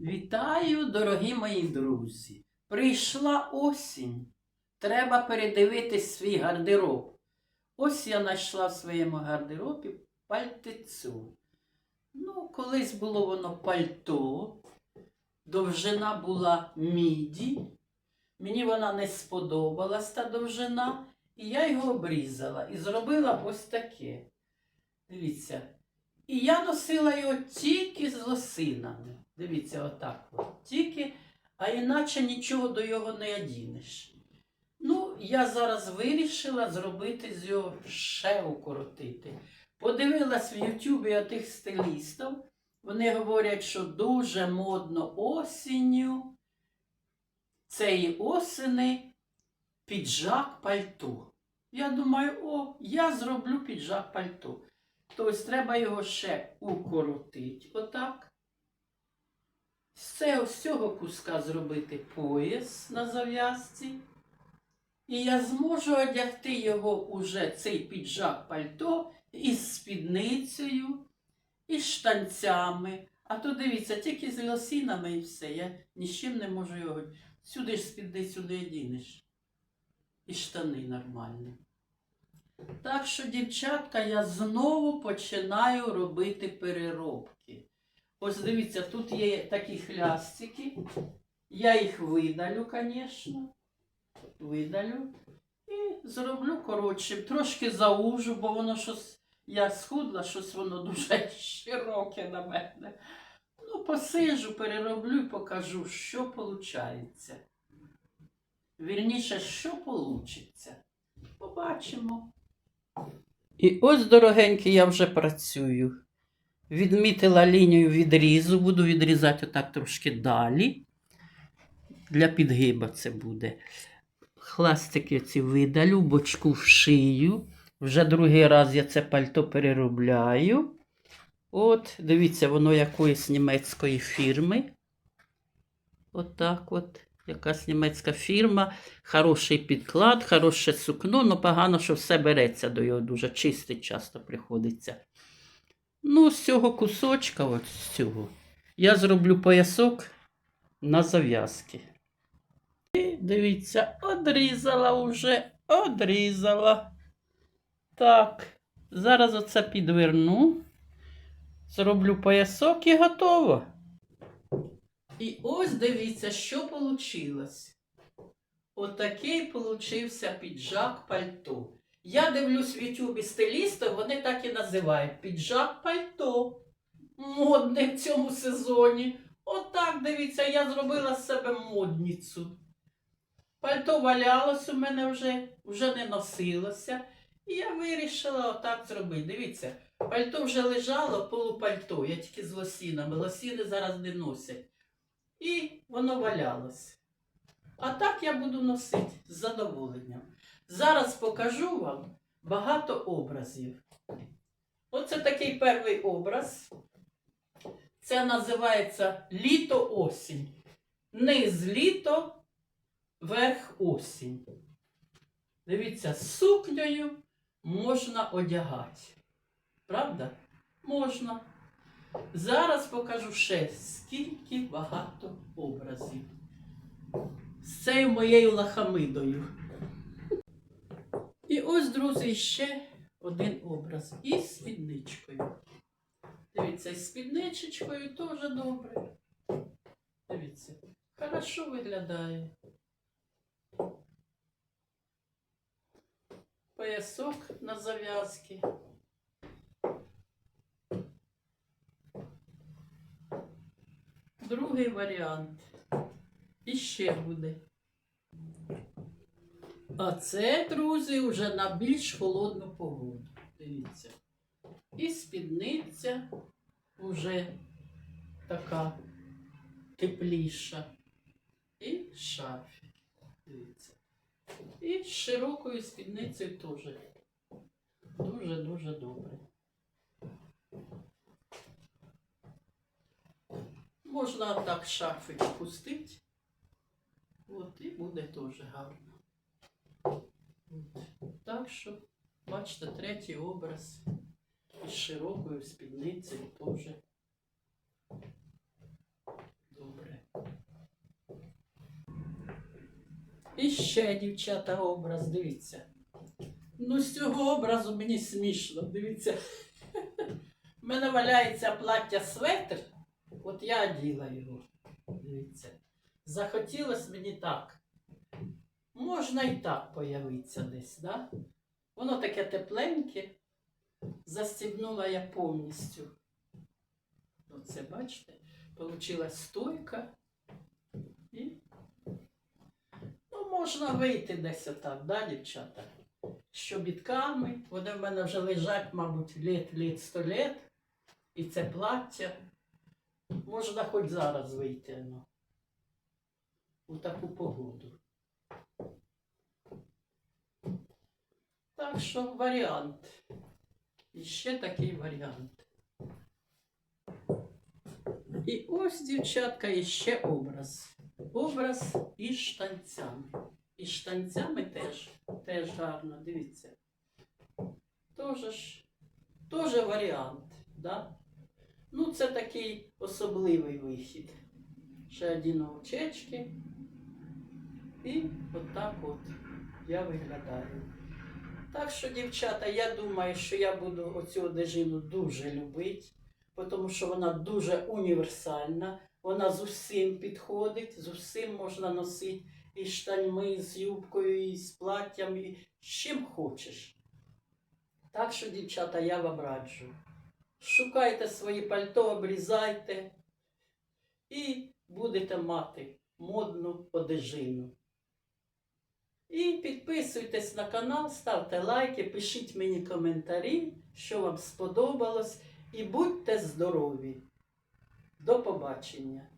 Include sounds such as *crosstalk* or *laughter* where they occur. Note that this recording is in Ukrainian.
Вітаю, дорогі мої друзі! Прийшла осінь. Треба передивитись свій гардероб. Ось я знайшла в своєму гардеробі пальтецю. Ну, колись було воно пальто, довжина була міді. Мені вона не сподобалась та довжина, і я його обрізала і зробила ось таке. Дивіться. І я носила його тільки з лосинами. Дивіться, отак. От. Тільки, а іначе нічого до його не одінеш. Ну, я зараз вирішила зробити з його ще укоротити. Подивилась в Ютубі отих стилістів. Вони говорять, що дуже модно осінню цієї осени піджак пальто. Я думаю, о, я зроблю піджак пальто. Тобто треба його ще укоротити. Отак. З цього, куска зробити пояс на зав'язці. І я зможу одягти його уже, цей піджак пальто, із спідницею, і штанцями. А то дивіться, тільки з лосінами і все. Я ні з чим не можу його. Сюди ж спідницю не одінеш. І штани нормальні. Так що, дівчатка, я знову починаю робити переробки. Ось дивіться, тут є такі хлястики. Я їх видалю, звісно. Видалю. І зроблю коротшим. Трошки заужу, бо воно щось. Я схудла, щось воно дуже широке на мене. Ну, посижу, перероблю і покажу, що виходить. Вірніше, що вийде. Побачимо. І ось, дорогенькі, я вже працюю. Відмітила лінію відрізу, буду відрізати отак трошки далі. Для підгиба це буде. Хластики ці видалю, бочку вшию. Вже другий раз я це пальто переробляю. От, дивіться, воно якоїсь німецької фірми. Отак от. Якась німецька фірма, хороший підклад, хороше сукно, ну погано, що все береться до його, дуже чистий часто приходиться. Ну, з цього кусочка, от з цього, я зроблю поясок на зав'язки. І дивіться, одрізала вже, одрізала. Так, зараз оце підверну, зроблю поясок і готово. І ось дивіться, що вийшло. Отакий получився піджак пальто. Я дивлюсь в Ютубі стилістів, вони так і називають піджак пальто. Модний в цьому сезоні. Отак, дивіться, я зробила з себе модницю. Пальто валялось у мене вже, вже не носилося. І я вирішила отак зробити. Дивіться, пальто вже лежало, полупальто, я тільки з лосінами. Лосіни зараз не носять. І воно валялось. А так я буду носити з задоволенням. Зараз покажу вам багато образів. Оце такий перший образ. Це називається літо-осінь. Низ літо, верх осінь. Дивіться, з сукнею можна одягати. Правда? Можна. Зараз покажу ще скільки багато образів. З цією моєю лахамидою. І ось, друзі, ще один образ із спідничкою. Дивіться, із спідничечкою теж добре. Дивіться, хорошо виглядає. Поясок на зав'язки. Другий варіант. І ще буде. А це, друзі, вже на більш холодну погоду. Дивіться. І спідниця вже така тепліша. І шарфік. Дивіться. І з широкою спідницею теж. Дуже-дуже добре. можна так шафи пустити. От і буде теж гарно. Так що, бачите, третій образ із широкою спідницею теж. Добре. І ще, дівчата, образ, дивіться. Ну, з цього образу мені смішно, дивіться. *laughs* У мене валяється плаття светр от я оділа його. Дивіться. Захотілося мені так. Можна і так появитися десь, да? Воно таке тепленьке. Застібнула я повністю. Оце, бачите, получилась стойка. І ну, можна вийти десь отак, да, дівчата? З чобітками. Вони в мене вже лежать, мабуть, літ, літ, сто літ. І це плаття. Можна хоч зараз вийти ну, у таку погоду. Так що варіант. І ще такий варіант. І ось, дівчатка, іще образ. Образ із штанцями. І штанцями теж, теж гарно, дивіться. Тоже ж, тоже варіант, да? Ну, це такий особливий вихід. Ще одні очечки. І отак от я виглядаю. Так що, дівчата, я думаю, що я буду оцю одежину дуже любити, тому що вона дуже універсальна, вона з усім підходить, з усім можна носити і штаньми, і з юбкою, і з платтям, і з чим хочеш. Так що, дівчата, я вам раджу шукайте свої пальто, обрізайте і будете мати модну одежину. І підписуйтесь на канал, ставте лайки, пишіть мені коментарі, що вам сподобалось, і будьте здорові. До побачення!